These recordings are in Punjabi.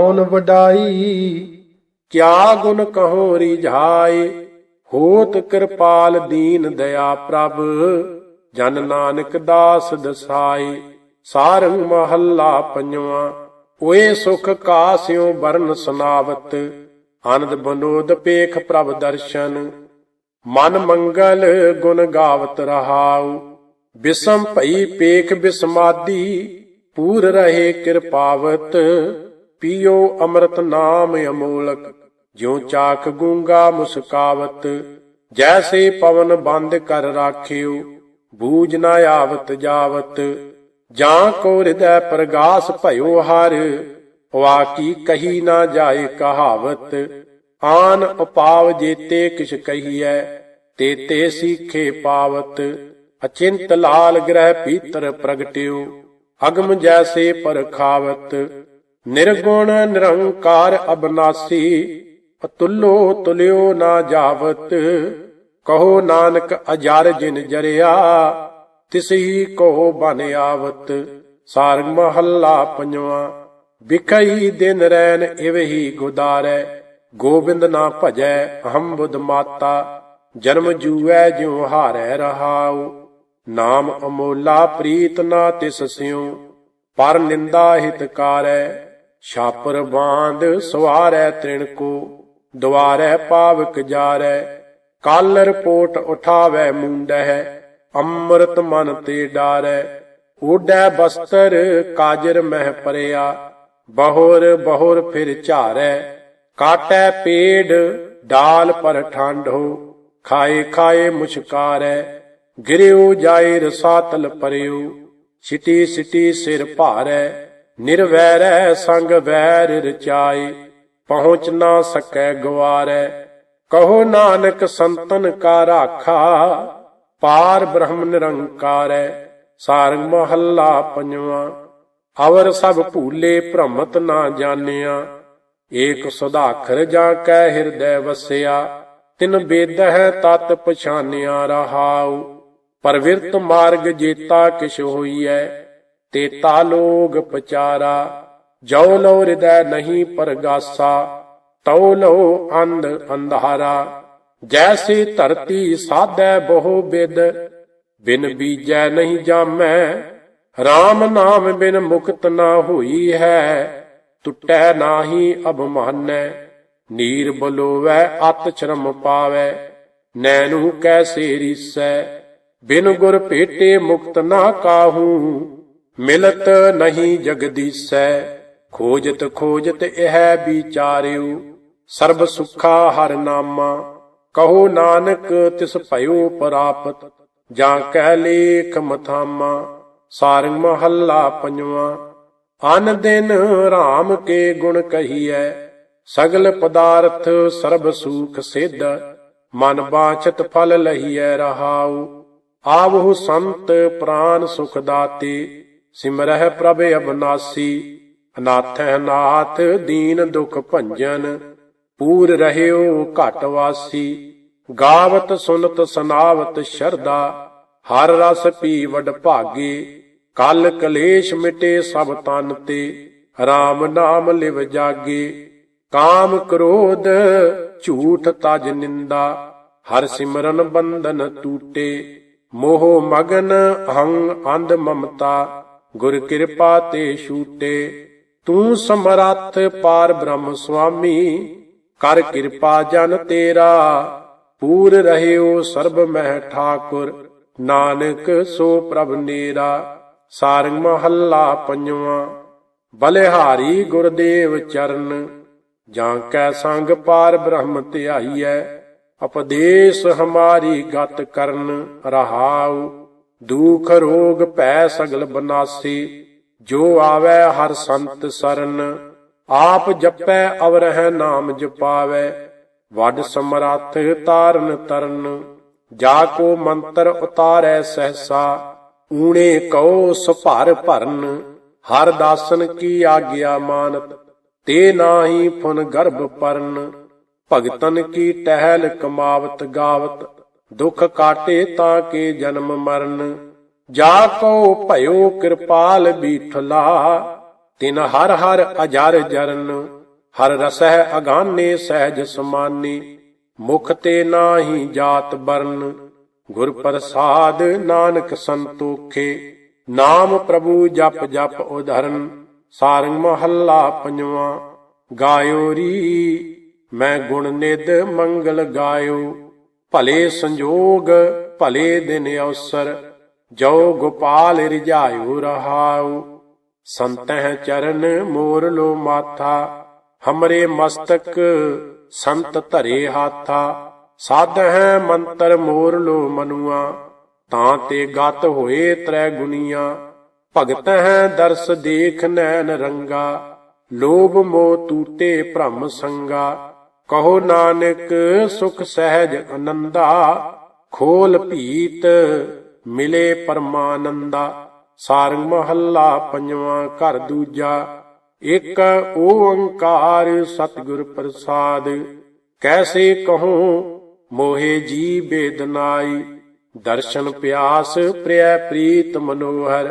ਕੌਣ ਵਡਾਈ? ਕਿਆ ਗੁਣ ਕਹੋ ਰਿਝਾਏ ਹੋਤ ਕਿਰਪਾਲ ਦੀਨ ਦਇਆ ਪ੍ਰਭ, ਜਨ ਨਾਨਕ ਦਾਸ ਦਸਾਈ ਸਾਰੰਗ ਮਹੱਲਾ ਪੰਜਵਾਂ, ਓਏ ਸੁਖ ਕਾਸਿਓ ਬਰਨ ਸੁਨਾਵਤ। ਆਨੰਦ ਬਨੋਦ ਪੇਖ ਪ੍ਰਭ ਦਰਸ਼ਨ। ਮਨ ਮੰਗਲ ਗੁਣ ਗਾਵਤ ਰਹਾਉ। ਬਿਸਮ ਭਈ ਪੇਖ ਬਿਸਮਾਦੀ, ਪੂਰ ਰਹੇ ਕਿਰਪਾਵਤ। ਪੀਓ ਅੰਮ੍ਰਿਤ ਨਾਮ ਅਮੋਲਕ, ਜਿਉ ਚਾਕ ਗੂੰਗਾ ਮੁਸਕਾਵਤ, ਜੈਸੇ ਪਵਨ ਬੰਦ ਕਰ ਰਾਖਿਓ, ਬੂਝ ਨਾ ਆਵਤ ਜਾਵਤ, ਜਾਂ ਕੋ ਹਿਰਦੈ ਪ੍ਰਗਾਸ ਭਇਓ ਹਰ ਵਾਕੀ ਕਹੀ ਨਾ ਜਾਏ ਕਹਾਵਤ, ਆਨ ਉਪਾਵ ਜੇਤੇ ਕਿਛ ਕਹੀਐ, ਤੇਤੇ ਸੀਖੇ ਪਾਵਤ, ਅਚਿੰਤ ਲਾਲ ਗ੍ਰਹਿ ਪੀਤਰ ਪ੍ਰਗਟਿਓ, ਅਗਮ ਜੈਸੇ ਪਰਖਾਵਤ ਨਿਰਗੁਣ ਨਿਰੰਕਾਰ ਅਬਨਾਸੀ, ਅਤੁੱਲੋ ਤੁਲਿਓ ਨਾ ਜਾਵਤ, ਕਹੋ ਨਾਨਕ ਅਜਰ ਜਿਨ ਜਰਿਆ, ਤਿਸਹੀ ਕੋ ਬਨ ਆਵਤ ਸਾਰਗ ਮਹੱਲਾ ਪੰਜਵਾ, ਵਿਖਈ ਦਿਨ ਰੈਨ ਇਵਹੀ ਗੁਦਾਰੈ, ਗੋਬਿੰਦ ਨਾ ਭਜੈ ਅਹੰ ਬੁੱਧ ਮਾਤਾ, ਜਨਮ ਜੂਐ ਜਿਉ ਹਾਰੈ ਰਹਾਉ, ਨਾਮ ਅਮੋਲਾ ਪ੍ਰੀਤ ਨਾ ਤਿਸ ਸਿਉ, ਪਰ ਨਿੰਦਾ ਹਿਤਕਾਰੈ ਛਾਪਰ ਬਾਂਧ ਸਵਾਰੈ ਤ੍ਰਿਣ ਕੋ, ਦੁਆਰੈ ਪਾਵਕ ਜਾਰੈ ਕਾਲ ਰਿਪੋਰਟ ਉਠਾਵੈ ਮੁੰਡਹਿ, ਅੰਮ੍ਰਿਤ ਮਨ ਤੇ ਡਾਰੈ ਓਡੈ ਬਸਤਰ ਕਾਜਰ ਮਹਿ ਪਰਿਆ, ਬਹੁਰ ਬਹੁਰ ਫਿਰ ਝਾਰੈ, ਕਾਟੈ ਪੇੜ ਡਾਲ ਪਰ ਠਾਂਢੋ ਖਾਏ ਖਾਏ ਮੁਸ਼ਕਾਰੈ, ਗਿਰਿਓ ਜਾਏ ਰਸਾਤਲ ਪਰਿਓ ਸਿਟੀ ਸਿਟੀ ਸਿਰ ਭਾਰੈ ਨਿਰਵੈਰੈ ਸੰਗ ਵੈਰ ਰਚਾਈ ਪਹੁੰਚ ਨਾ ਸਕੈ ਗਵਾਰੈ। ਕਹੋ ਨਾਨਕ ਸੰਤਨ ਕਾ ਰਾਖਾ, ਪਾਰ ਬ੍ਰਹਮ ਨਿਰੰਕਾਰੈ, ਸਾਰੰਗ ਮਹੱਲਾ ਪੰਜਵਾਂ। ਅਵਰ ਸਭ ਭੂਲੇ ਭ੍ਰਮਤ ਨਾ ਜਾਣਿਆ, ਏਕ ਸੁਧਾਖਰ ਜਾ ਕੈ ਹਿਰਦੈ ਵਸਿਆ। ਤਿਨ ਬੇਦ ਹੈ ਤਤ ਪਛਾਨਿਆ ਰਹਾਉ, ਪਰਵਿਰਤ ਮਾਰਗ ਜੇਤਾ ਕਿਛ ਹੋਈਐ। ਤੇਤਾ ਲੋਗ ਪਚਾਰਾ ਜੋ ਲੋ ਹਿਰਦੈ ਨਹੀਂ ਪਰਗਾਸਾ, ਤਉ ਲੋ ਅੰਧ ਅੰਧਾਰਾ। ਜੈਸੀ ਧਰਤੀ ਸਾਧੈ ਬਹੁ ਬਿਦ, ਬਿਨ ਬੀਜੈ ਨਹੀਂ ਜਾਮੈ। RAM ਨਾਮ ਬਿਨ ਮੁਕਤ ਨਾ ਹੋਈ ਹੈ, ਟੁੱਟੈ ਨਾਹੀ ਅਭਮਾਨੈ। ਨੀਰ ਬਲੋਵੈ, ਅਤ ਸ਼ਰਮ ਪਾਵੈ, ਨੈਣੂ ਕੈਸੇ ਰੀਸੈ ਬਿਨ ਗੁਰ ਭੇਟੇ ਮੁਕਤ ਨਾ ਕਾਹੂ। ਮਿਲਤ ਨਹੀਂ ਜਗਦੀਸੈ, ਖੋਜਤ ਖੋਜਤ ਇਹ ਵਿਚਾਰਿਓ ਸਰਬ ਸੁਖਾ ਹਰ ਨਾਮਾ, ਕਹੋ ਨਾਨਕ ਤਿਸ ਭਇਓ ਪ੍ਰਾਪਤ, ਜਾਂ ਕਹਿ ਲੇਖ ਮਥਾਮਾ ਸਾਰੰਗ ਮਹੱਲਾ ਪੰਜਵਾਂ, ਅਨ ਦਿਨ RAM ਕੇ ਗੁਣ ਕਹੀਐ, ਸਗਲ ਪਦਾਰਥ ਸਰਬ ਸੁਖ ਸਿੱਧ, ਮਨ ਬਾਛਤ ਫਲ ਲਹੀਐ ਰਹਾਉ, ਆਵਹੁ ਸੰਤ ਪ੍ਰਾਨ ਸੁਖ ਦਾਤੇ ਸਿਮਰਹਿ ਪ੍ਰਭ ਅਬਨਾਸੀ ਅਨਾਥੈ ਨਾਥ, ਦੀਨ ਦੁਖ ਭੰਜਨ, ਪੂਰ ਰਹਿਓ ਘਟ ਵਾਸੀ, ਗਾਵਤ ਸੁਨਤ ਸੁਨਾਵਤ ਸ਼ਰਦਾ ਹਰ ਰਸ ਪੀ ਵਡ ਭਾਗੇ, ਕਲ ਕਲੇਸ਼ ਮਿਟੇ ਸਭ ਤਨ ਤੇ RAM ਨਾਮ ਲਿਵ ਜਾਗੇ, ਕਾਮ ਕ੍ਰੋਧ ਝੂਠ ਤਜ ਨਿੰਦਾ, ਹਰ ਸਿਮਰਨ ਬੰਧਨ ਟੂਟੇ, ਮੋਹ ਮਗਨ ਅਹੰ ਅੰਧ ਮਮਤਾ ਗੁਰ ਕਿਰਪਾ ਤੇ ਛੂਟੇ, ਤੂੰ ਸਮਰੱਥ ਪਾਰ ਬ੍ਰਹਮ ਸੁਆਮੀ। ਕਰ ਕਿਰਪਾ ਜਨ ਤੇਰਾ, ਪੂਰ ਰਹਿਓ ਸਰਬ ਮਹਿ ਠਾਕੁਰ। ਨਾਨਕ ਸੋ ਪ੍ਰਭ ਨੇਰਾ, ਸਾਰੰਗ ਮਹੱਲਾ ਪੰਜਵਾਂ। ਬਲਿਹਾਰੀ ਗੁਰਦੇਵ ਚਰਨ, ਜਾਂ ਕੈ ਸੰਗ ਪਾਰ ਬ੍ਰਹਮ ਧਿਆਈਐ, ਉਪਦੇਸ਼ ਹਮਾਰੀ ਗਤ ਕਰਨ ਰਹਾਉ। ਦੁਖ ਰੋਗ ਭੈ ਸਗਲ ਬਨਾਸੀ, ਜੋ ਆਵੈ ਹਰ ਸੰਤ ਸਰਨ, ਆਪ ਜਪੈ ਅਵਰਹਿ ਨਾਮ ਜਪਾਵੈ, ਵੱਡ ਸਮਰੱਥ ਤਾਰਨ ਤਰਨ, ਜਾ ਕੋ ਮੰਤਰ ਉਤਾਰੈ ਸਹਸਾ, ਊਣੇ ਕਉ ਸੁਭਰ ਭਰਨ, ਹਰ ਦਾਸਨ ਕੀ ਆਗਿਆ ਮਾਨਤ, ਤੇ ਨਾਹੀ ਫੁਨ ਗਰਭ ਪਰਨ, ਭਗਤਨ ਕੀ ਟਹਿਲ ਕਮਾਵਤ ਗਾਵਤ ਦੁਖ ਕਾਟੇ ਤਾਂ ਕੇ ਜਨਮ ਮਰਨ। ਜਾ ਕੋ ਭਇਓ ਕਿਰਪਾਲ ਬੀਠਲਾ, ਤਿਨ ਹਰ ਹਰ ਅਜਰ ਜਰਨ। ਹਰ ਰਸਹਿ ਅਗਾਨੇ ਸਹਿਜ ਸਮਾਨੇ, ਮੁਖ ਤੇ ਨਾਹੀ ਜਾਤ ਬਰਨ। ਗੁਰ ਪ੍ਰਸਾਦ ਨਾਨਕ ਸੰਤੋਖੇ, ਨਾਮ ਪ੍ਰਭੂ ਜਪ ਜਪ ਉਧਰਨ। ਸਾਰੰਗ ਮਹੱਲਾ ਪੰਜਵਾਂ, ਗਾਇਓ ਰੀ, ਮੈਂ ਗੁਣ ਨਿਦ ਮੰਗਲ ਗਾਇਓ। ਭਲੇ ਸੰਜੋਗ, ਭਲੇ ਦਿਨ ਅਵਸਰ, ਜੋ ਗੋਪਾਲ ਰਿਜਾਇਓ ਰਹਾਉ। ਸੰਤਹਿ ਚਰਨ ਮੋਰ ਲੋ ਮਾਥਾ, ਹਮਰੇ ਮਸਤਕ ਸੰਤ ਧਰੇ ਹਾਥਾ। ਸਾਧਹਿ ਮੰਤਰ ਮੋਰ ਲੋ ਮਨੁਆ, ਤਾਂ ਤੇ ਗਤ ਹੋਏ ਤ੍ਰੈ ਗੁਨੀਆਂ। ਭਗਤ ਹੈ ਦਰਸ ਦੇਖ ਨੈਣ ਰੰਗਾ, ਲੋਭ ਮੋਹ ਤੂਤੇ ਭ੍ਰਮ ਸੰਗਾ। ਕਹੋ ਨਾਨਕ, ਸੁਖ ਸਹਿਜ ਅਨੰਦਾ, ਖੋਲ ਭੀਤ ਮਿਲੇ ਪਰਮਾਨੰਦਾ। ਸਾਰੰਗ ਮਹੱਲਾ ਪੰਜਵਾਂ ਘਰ ਦੂਜਾ ਇੱਕ ਓੰਕਾਰ ਸਤਿਗੁਰ ਪ੍ਰਸਾਦ। ਕੈਸੇ ਕਹੂੰ, ਮੋਹੇ ਜੀ ਬੇਦਨਾਈ ਦਰਸ਼ਨ ਪਿਆਸ ਪ੍ਰਿਯ ਪ੍ਰੀਤ ਮਨੋਹਰ।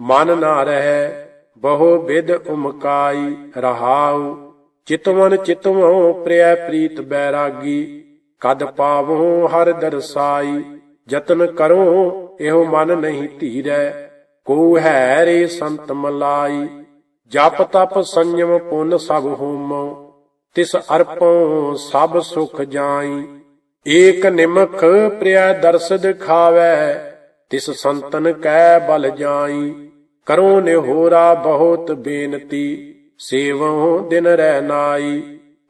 ਮਨ ਨਾ ਰਹਿ, ਬਹੁ ਬਿਦ ਉਮਕਾਈ ਰਹਾਉ। ਚਿਤਵਨ ਚਿਤਵੋ ਪ੍ਰਿਯ ਪ੍ਰੀਤ ਬੈਰਾਗੀ, ਕਦ ਪਾਵੋ ਹਰ ਦਰਸਾਈ ਯਤਨ ਕਰੋ ਇਹੋ ਮਨ ਨਹੀਂ ਧੀਰੈ, ਕੋ ਹੈ ਰੇ ਸੰਤ ਮਲਾਈ। ਜਪ ਤਪ ਸੰਜਮ ਪੁੰਨ ਸਭ ਹੋਮੋ ਤਿਸ ਅਰਪੋ ਸਭ ਸੁਖ ਜਾਈ। ਏਕ ਨਿਮਖ ਪ੍ਰਿਆ ਦਰਸ ਦਿਖਾਵੈ ਤਿਸ ਸੰਤਨ ਕੈ ਬਲ ਜਾਈ। ਕਰੋ ਨਿਹੋਰਾ ਬਹੁਤ ਬੇਨਤੀ। ਸੇਵੋ ਦਿਨ ਰਹਿ ਨਾਈ,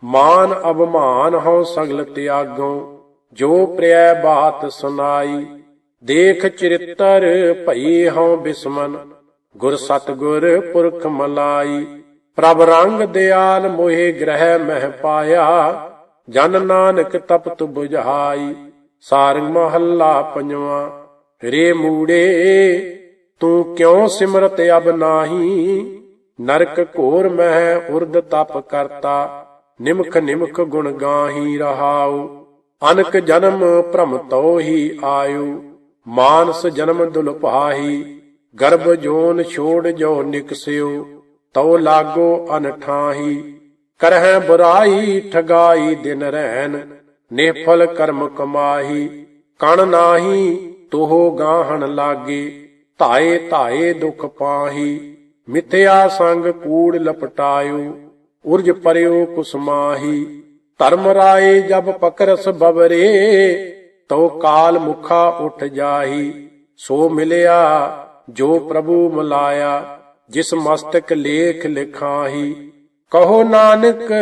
ਮਾਨ ਅਭਮਾਨ ਹਉ ਸਗਲ ਤਿਆਗੋ ਜੋ ਪ੍ਰਿਆ ਬਾਤ ਸੁਨਾਈ, ਦੇਖ ਚਰਿਤਰ ਭਈ ਹਉ ਬਿਸਮਨ, ਗੁਰ ਸਤਗੁਰ ਪੁਰਖ ਮਲਾਈ, ਪ੍ਰਭ ਰੰਗ ਦਿਆਲ ਮੋਹਿ ਗ੍ਰਹਿ ਮਹਿ ਪਾਇਆ, ਜਨ ਨਾਨਕ ਤਪਤ 부ਝਾਈ ਸਾਰੰਗ ਮਹੱਲਾ ਪੰਜਵਾਂ, ਰੇ ਮੂੜੇ, ਤੂੰ ਕਿਉਂ ਸਿਮਰਤ ਅਬ ਨਾਹੀ ਨਰਕ ਘੋਰ ਮਹਿ ਉਰਦ ਤਪ ਕਰਤਾ, ਨਿਮਖ ਨਿਮਖ ਗੁਣ ਗਾਹੀ ਰਹਾਉ, ਅਨਕ ਜਨਮ ਭ੍ਰਮ ਤੋ ਹੀ ਆਇਓ ਮਾਨਸ ਜਨਮ ਦੁਲਭਾਹੀ ਗਰਭ ਜੋਨ ਛੋੜ ਜੋ ਨਿਕਸਿਓ ਤਉ ਲਾਗੋ ਅਨਠਾਹੀ ਕਰਹਿ ਬੁਰਾਈ ਠਗਾਈ ਦਿਨ ਰਹਿਨ ਨਿਫਲ ਕਰਮ ਕਮਾਹੀ, ਕਣ ਨਾਹੀ ਤੋਹ ਗਾਹਣ ਲਾਗੇ, ਧਾਏ ਧਾਏ ਦੁਖ ਪਾਹੀ। ਮਿਥਿਆ ਸੰਗ ਕੂੜ ਲਪਟਾਇਓ, ਉਰਜ ਪਰਿਓ ਕੁਸਮਾਹੀ ਧਰਮ ਰਾਏ ਜਬ ਪਕਰਸ ਬਬਰੇ ਤੋ ਕਾਲ ਮੁਖਾ ਉਠ ਜਾਹੀ। ਸੋ ਮਿਲਿਆ, ਜੋ ਪ੍ਰਭੂ ਮਲਾਇਆ, ਜਿਸ ਮਸਤਕ ਲੇਖ ਲਿਖਾਹੀ। ਕਹੋ ਨਾਨਕ,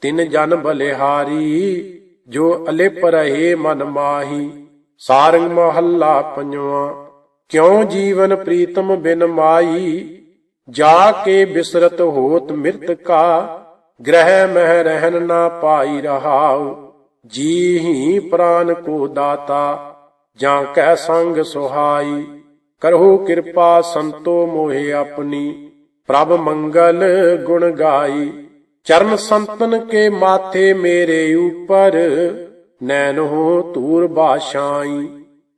ਤਿਨ ਜਨ ਬਲਿਹਾਰੀ, ਜੋ ਅਲਿਪ ਰਹੇ ਮਨ ਮਾਹੀ। ਸਾਰੰਗ ਮਹੱਲਾ ਪੰਜਵਾਂ, ਕਿਉ ਜੀਵਨ ਪ੍ਰੀਤਮ ਬਿਨ ਮਾਈ ਜਾ ਕੇ ਬਿਸਰਤ ਹੋਤ ਮਿਰਤ ਕਾ, ਗ੍ਰਹਿ ਮਹਿ ਰਹਿਨ ਨਾ ਪਾਈ ਰਹਾਉ। ਜੀ ਹੀ ਪ੍ਰਾਨ ਕੋ ਦਾਤਾ, ਜਾਂ ਕੈ ਸੰਗ ਸੁਹਾਈ। ਕਰਹੁ ਕਿਰਪਾ ਸੰਤੋ ਮੋਹਿ ਆਪਣੀ, ਪ੍ਰਭ ਮੰਗਲ ਗੁਣ ਗਾਈ। ਚਰਨ ਸੰਤਨ ਕੇ ਮਾਥੇ ਮੇਰੇ ਉਪਰ ਨੈਨੋ ਤੂਰ ਬਾਸ਼ਾਈ।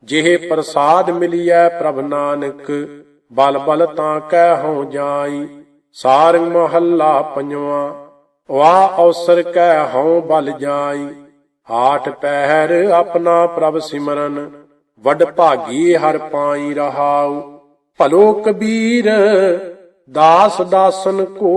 ਜਿਹੇ ਪ੍ਰਸਾਦ ਮਿਲਿਐ ਪ੍ਰਭ ਨਾਨਕ ਬਲ ਬਲ ਤਾਂ ਕਹਿ ਹਉ ਜਾਈ ਸਾਰੰਗ ਮਹੱਲਾ ਪੰਜਵਾਂ। ਵਾ ਅਵਸਰ ਕਹਿ ਹਉ ਬਲ ਜਾਈ, ਆਠ ਪਹਿਰ ਆਪਣਾ ਪ੍ਰਭ ਸਿਮਰਨ, ਵਡ ਭਾਗੀ ਹਰ ਪਾਈ ਰਹਾਉ। ਭਲੋ ਕਬੀਰ, ਦਾਸ ਦਾਸਨ ਕੋ,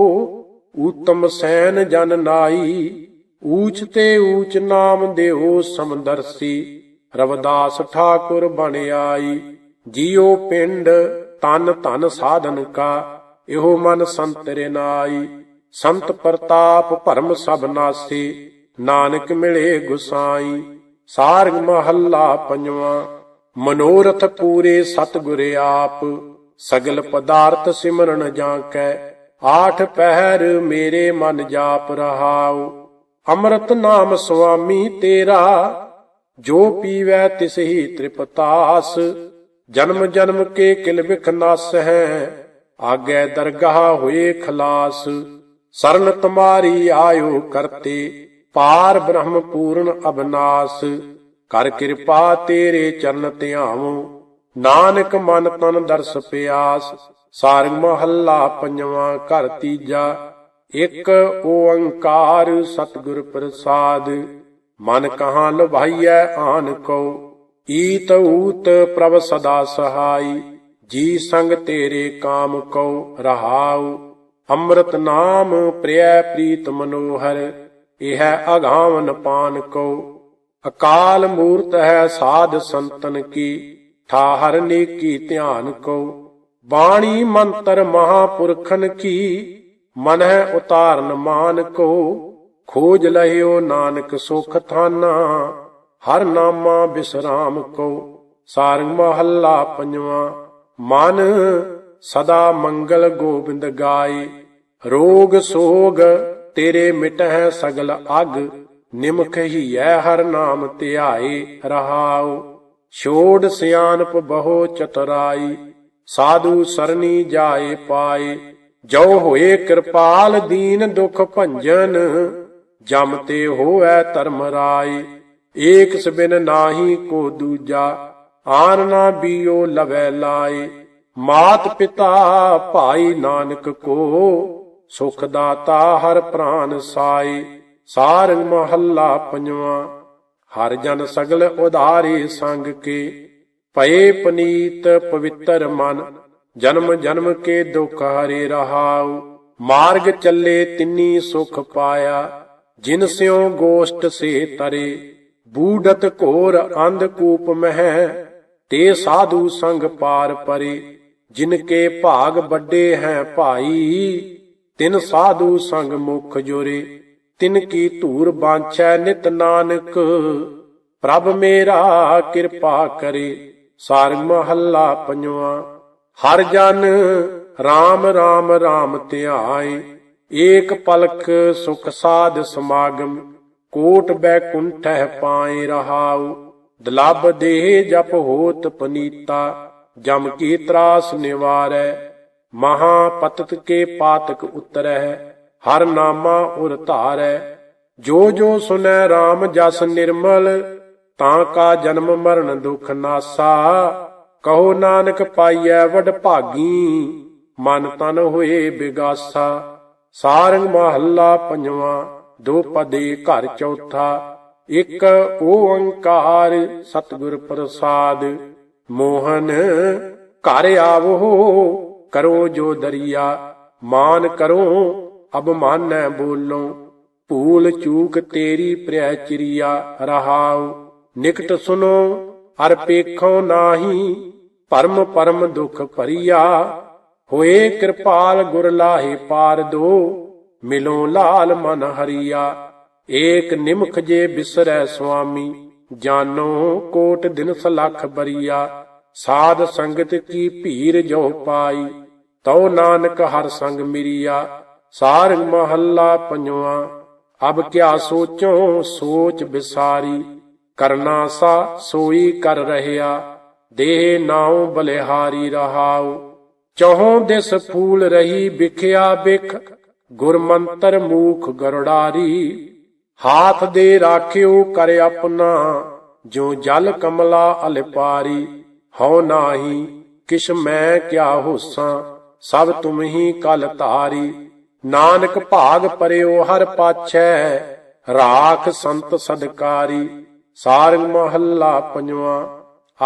ਊਤਮ ਸੈਨ ਜਨ ਨਾਈ, ਊਚ ਤੇ ਊਚ ਨਾਮ ਦੇਹੋ ਸਮਦਰਸੀ। ਰਵਦਾਸ ਠਾਕੁਰ ਬਣ ਆਈ, ਜੀਉ ਪਿੰਡ ਤਨ ਧਨ ਸਾਧਨ ਕਾ, ਇਹੋ ਮਨ ਸੰਤਰੇ ਨਾਈ। ਸੰਤ ਪ੍ਰਤਾਪ ਭਰਮ ਸਭ ਨਾਸੀ, ਨਾਨਕ ਮਿਲੇ ਗੁਸਾਈ। ਸਾਰਗ ਮਹੱਲਾ ਪੰਜਵਾਂ, ਮਨੋਰਥ ਪੂਰੇ ਸਤਿਗੁਰ ਆਪ। ਸਗਲ ਪਦਾਰਥ ਸਿਮਰਨ ਜਾਂ ਕੈ ਆਠ ਪਹਿਰ ਮੇਰੇ ਮਨ ਜਾਪ ਰਹਾਉ। ਅੰਮ੍ਰਿਤ ਨਾਮ ਸੁਆਮੀ ਤੇਰਾ, ਜੋ ਪੀਵੈ ਤਿਸ ਹੀ ਤ੍ਰਿਪਤਾਸ। ਜਨਮ ਜਨਮ ਕੇ ਕਿਲ ਵਿਖ ਨਸ ਹੈ ਆਗੇ ਦਰਗਾਹ ਹੋਏ ਖਲਾਸ। ਸਰਨ ਤੁਮਾਰੀ ਆਇਓ ਕਰਤੇ, ਪਾਰ ਬ੍ਰਹਮ ਪੂਰਨ ਅਬਨਾਸ। ਕਰ ਕਿਰਪਾ ਤੇਰੇ ਚਰਨ ਧਿਆਵੋ ਨਾਨਕ ਮਨ ਤਨ ਦਰਸ ਪਿਆਸ। ਸਾਰੰਗ ਮਹੱਲਾ ਪੰਜਵਾਂ ਘਰ ਤੀਜਾ, ਇੱਕ ਓੰਕਾਰ ਸਤਿਗੁਰ ਪ੍ਰਸਾਦ। ਮਨ ਕਹਾਂ ਲੁਭਾਈਐ ਆਨ ਕੋ ਈਤ ਊਤ ਪ੍ਰਭ ਸਦਾ ਸਹਾਈ, ਜੀ ਸੰਗ ਤੇਰੇ ਕਾਮ ਕੋ ਰਹਾਉ। ਅੰਮ੍ਰਿਤ ਨਾਮ ਪ੍ਰਿਯ ਪ੍ਰੀਤ ਮਨੋਹਰ, ਇਹ ਅਗਾਵਨ ਪਾਨ ਕੋ ਅਕਾਲ ਮੂਰਤ ਹੈ ਸਾਧ ਸੰਤਨ ਕੀ, ਠਾਹਰ ਨੇਕੀ ਧਿਆਨ ਕੋ ਬਾਣੀ ਮੰਤਰ ਮਹਾਪੁਰਖਨ ਕੀ, ਮਨ ਹੈ ਉਤਾਰਨ ਮਾਨ ਕੋ ਖੋਜ ਲਹਿਓ ਨਾਨਕ ਸੁਖ ਥਾਨਾ ਹਰ ਨਾਮਾ ਬਿਸਰਾਮ ਕੋ ਸਾਰੰਗ ਮਹੱਲਾ ਪੰਜਵਾਂ। ਮਨ ਸਦਾ ਮੰਗਲ ਗੋਬਿੰਦ ਗਾਏ, ਰੋਗ ਸੋਗ ਤੇਰੇ ਮਿਟਹਿ ਸਗਲ ਅਗ, ਨਿਮਖ ਹੀ ਹੀਐ ਹਰ ਨਾਮ ਧਿਆਏ ਰਹਾਉ। ਛੋੜ ਸਿਆਨਪ ਬਹੁ ਚਤੁਰਾਈ, ਸਾਧੂ ਸਰਣੀ ਜਾਏ ਪਾਏ। ਜੋ ਹੋਏ ਕਿਰਪਾਲ ਦੀਨ ਦੁਖ ਭੰਜਨ, ਜਮ ਤੇ ਹੋਐ ਧਰਮ ਰਾਏ। ਏਕ ਸਬਿਨ ਨਾਹੀ ਕੋ ਦੂਜਾ, ਆਨ ਨਾ ਬੀਓ ਲਵੈ ਲਾਏ। ਮਾਤ ਪਿਤਾ ਭਾਈ ਨਾਨਕ ਕੋ, ਸੁਖ ਦਾਤਾ ਹਰ ਪ੍ਰਾਨ ਸਾਈ ਸਾਰੰਗ ਮਹੱਲਾ ਪੰਜਵਾਂ, ਹਰ ਜਨ ਸਗਲ ਉਧਾਰੇ ਸੰਗ ਕੇ। ਭਏ ਪਨੀਤ ਪਵਿੱਤਰ ਮਨ, ਜਨਮ ਜਨਮ ਕੇ ਦੁਖ ਹਰੇ ਰਹਾਉ। ਮਾਰਗ ਚੱਲੇ ਤਿੰਨੀ ਸੁਖ ਪਾਇਆ, ਜਿਨ ਸਿਉ ਗੋਸ਼ਟ ਸੇ ਤਰੇ। ਬੂਡਤ ਘੋਰ ਅੰਧ ਕੂਪ ਮਹਿ, ਤੇ ਸਾਧੂ ਸੰਗ ਪਾਰ ਪਰੇ। ਜਿਨ ਕੇ ਭਾਗ ਵੱਡੇ ਹੈ ਭਾਈ, ਤਿਨ ਸਾਧੂ ਸੰਗ ਮੁਖ ਜੋਰੇ। ਤਿਨ ਕੀ ਧੂਰ ਬਾਂਛੈ ਨਿਤ ਨਾਨਕ, ਪ੍ਰਭ ਮੇਰਾ ਕਿਰਪਾ ਕਰੇ। ਸਾਰ ਮਹੱਲਾ ਪੰਜਵਾਂ, ਹਰ ਜਨ RAM RAM RAM ਧਿਆਏ। ਏਕ ਪਲਕ ਸੁਖ ਸਾਧ ਸਮਾਗਮ ਕੋਟ ਬੈਕੁੰਠਹਿ ਪਾਏ ਰਹਾਉ, ਦਲਬ ਦੇਹ ਜਪ ਹੋਤ ਪਨੀਤਾ, ਜਮ ਕੀ ਤਰਾਸ ਨਿਵਾਰੈ, ਮਹਾ ਪਤਤ ਕੇ ਪਾਤਕ ਉਤਰੈ ਹਰ ਨਾਮਾ ਉਰ ਧਾਰੈ। ਜੋ ਜੋ ਸੁਨੈ RAM ਜਸ ਨਿਰਮਲ, ਤਾਂ ਕਾ ਜਨਮ ਮਰਨ ਦੁਖ ਨਾਸਾ। ਕਹੋ ਨਾਨਕ ਪਾਈਐ ਵਡ ਭਾਗੀ, ਮਨ ਤਨ ਹੋਏ ਬਿਗਾਸਾ। ਸਾਰੰਗ ਮਹੱਲਾ ਪੰਜਵਾਂ। ਦੋ ਪਦੇ ਘਰ ਚੌਥਾ, ਇੱਕ ਓੰਕਾਰ ਸਤਿਗੁਰ ਪ੍ਰਸਾਦ। ਮੋਹਨ ਘਰ ਆਵੋ, ਕਰੋ ਜੋ ਦਰਿਆ, ਮਾਨ ਕਰੋ ਅਬ ਬੋਲੋ। ਭੂਲ ਚੂਕ ਤੇਰੀ ਪ੍ਰਿਆ ਚਿਰਿਆ ਰਹਾਉ, ਨਿਕਟ ਸੁਨੋ, ਅਰ ਪੇਖੋ ਨਾਹੀ, ਪਰਮ ਪਰਮ ਦੁਖ ਭਰੀਆ। ਹੋਏ ਕਿਰਪਾਲ ਗੁਰ ਲਾਹੇ ਪਾਰ ਦੋ ਮਿਲੋ ਲਾਲ ਮਨ ਹਰੀਆ। ਏਕ ਨਿਮਖ ਜੇ ਬਿਸਰੈ ਸੁਆਮੀ, ਜਾਨੋ ਕੋਟ ਦਿਨ ਸਲਖ ਬਰੀਆ। ਸਾਧ ਸੰਗਤ ਕੀ ਭੀਰ ਜੋ ਪਾਈ, ਤਉ ਨਾਨਕ ਹਰ ਸੰਗ ਮਿਰਿਆ। ਸਾਰੰਗ ਮਹੱਲਾ ਪੰਜਵਾ, ਅਬ ਕਿਆ ਸੋਚੋ ਸੋਚ ਬਿਸਾਰੀ। ਕਰਨਾ ਸਾ ਸੋਈ ਕਰ ਰਹਿਆ, ਦੇਹ ਨਾਉ ਬਲਿਹਾਰੀ ਰਹਾਉ। ਚਹੋਂ ਦਿਸ ਫੂਲ ਰਹੀ ਵਿਖਿਆ ਬਿਖ ਗੁਰਮੰਤਰ ਮੂਖ ਗਰੜਾਰੀ, ਹਾਥ ਦੇ ਰਾਖਿਓ ਕਰ ਆਪਣਾ ਜੋ ਜਲ ਕਮਲਾ ਅਲਪਾਰੀ, ਹਉ ਨਾਹੀ ਕਿਛ ਮੈਂ ਕਿਆ ਹੋਸਾਂ, ਸਭ ਤੁਮ ਕਲ ਧਾਰੀ। ਨਾਨਕ ਭਾਗ ਪਰਿਓ ਹਰ ਪਾਛੈ, ਰਾਖ ਸੰਤ ਸਦਕਾਰੀ। ਸਾਰੰਗ ਮਹੱਲਾ ਪੰਜਵਾਂ,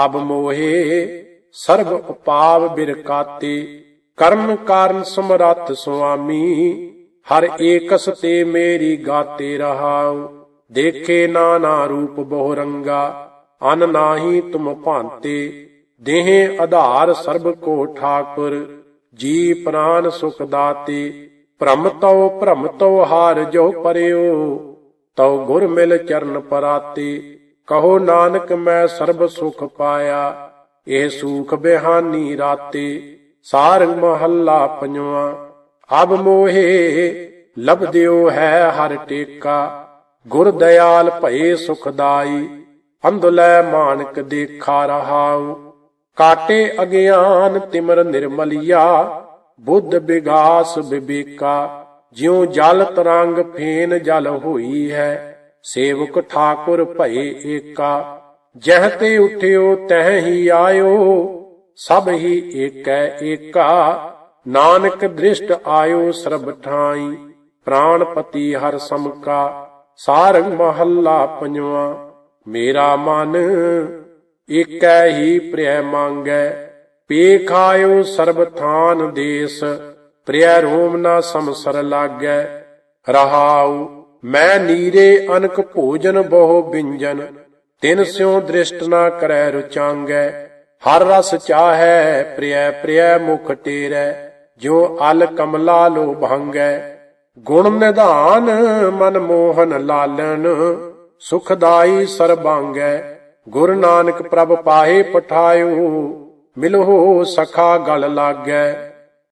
ਅਬ ਮੋਹੇ, ਸਰਬ ਉਪਾਵ ਬਿਰਕਾਤੇ। ਕਰਮ ਕਾਰਨ ਸਮਰੱਥ ਸੁਆਮੀ ਹਰ ਏਕਸ ਤੇ ਮੇਰੀ ਗਾਤੇ ਰਹਾਉ। ਦੇਖੇ ਨਾਨਾ ਰੂਪ ਬਹੁ ਰੰਗਾ ਅਨ ਨਾਹੀ ਤੁਮ ਭਾਂਤੇ। ਦੇਹ ਆਧਾਰ ਸਰਬ ਕੋ ਠਾਕੁਰ, ਜੀ ਪ੍ਰਾਨ ਸੁਖ ਦਾਤੇ। ਭ੍ਰਮ ਤਉ ਭ੍ਰਮ ਤਉ ਹਾਰ ਜੋ ਪਰਿਓ, ਤਉ ਗੁਰ ਮਿਲ ਚਰਨ ਪਰਾਤੇ। ਕਹੋ ਨਾਨਕ ਮੈਂ ਸਰਬ ਸੁਖ ਪਾਇਆ, ਇਹ ਸੂਖ ਬਿਹਾਨੀ ਰਾਤੇ। ਸਾਰੰਗ ਮਹੱਲਾ ਪੰਜਵਾਂ। ਅਬ ਮੋਹੇ ਲਬਦਿਓ ਹੈ ਹਰ ਟੇਕਾ, ਗੁਰ ਦਇਆਲ ਭਏ ਸੁਖਦਾਈ ਅੰਧੁਲੈ ਮਾਨਕ ਦੇਖਾ ਰਹਾਉ। ਕਾਟੇ ਅਗਿਆਨ ਤਿਮਰ ਨਿਰਮਲਿਆ, ਬੁੱਧ ਵਿਗਾਸ ਵਿਵੇਕਾ ਜਿਉ ਜਲ ਤਰੰਗ ਫੇਨ ਜਲ ਹੋਈ ਹੈ, ਸੇਵਕ ਠਾਕੁਰ ਭਏ ਏਕਾ। ਜਹ ਤੇ ਉਠਿਓ ਤਹ ਹੀ ਆਇਓ, ਸਭ ਹੀ ਏਕੈ ਏਕਾ। ਨਾਨਕ ਦ੍ਰਿਸ਼ਟ ਆਇਓ ਸਰਬ ਠਾਈ ਪ੍ਰਾਣਪਤੀ ਹਰ ਸਮਕਾ, ਸਾਰੰਗ ਮਹੱਲਾ ਪੰਜਵਾ। ਮੇਰਾ ਮਨ ਏਕੈ ਹੀ ਪ੍ਰਿਆ ਮੰਗੈ, ਪੇਖਾਇਓ ਸਰਬ ਥਾਨ ਦੇਸ ਪ੍ਰਿਯ ਰੋਮ ਨਾ ਸਮਸਰ ਲਾਗੈ। ਰਹਾਉ, ਮੈਂ ਨੀਰੇ ਅਨਕ ਭੋਜਨ ਬਹੁ ਬਿੰਜਨ, ਤਿਨ ਸਿਉ ਦ੍ਰਿਸ਼ਟ ਨਾ ਕਰੈ ਰੁਚਾਂਗੈ। ਹਰ ਰਸ ਚਾਹੈ ਪ੍ਰਿਯ ਪ੍ਰਿਆ ਮੁਖ ਟੇਰੈ। ਜੋ ਅਲ ਕਮਲਾ ਲੋ ਭੰਗੈ ਗੁਣ ਨਿਧਾਨ ਮਨ ਮੋਹਨ ਲਾਲਨ ਸੁਖਦਾਈ ਸਰਬਾਂਗੈ, ਗੁਰ ਨਾਨਕ ਪ੍ਰਭ ਪਾਹੇ ਪਠਾਇਓ, ਮਿਲੋ ਸਖਾ ਗਲ ਲਾਗੈ।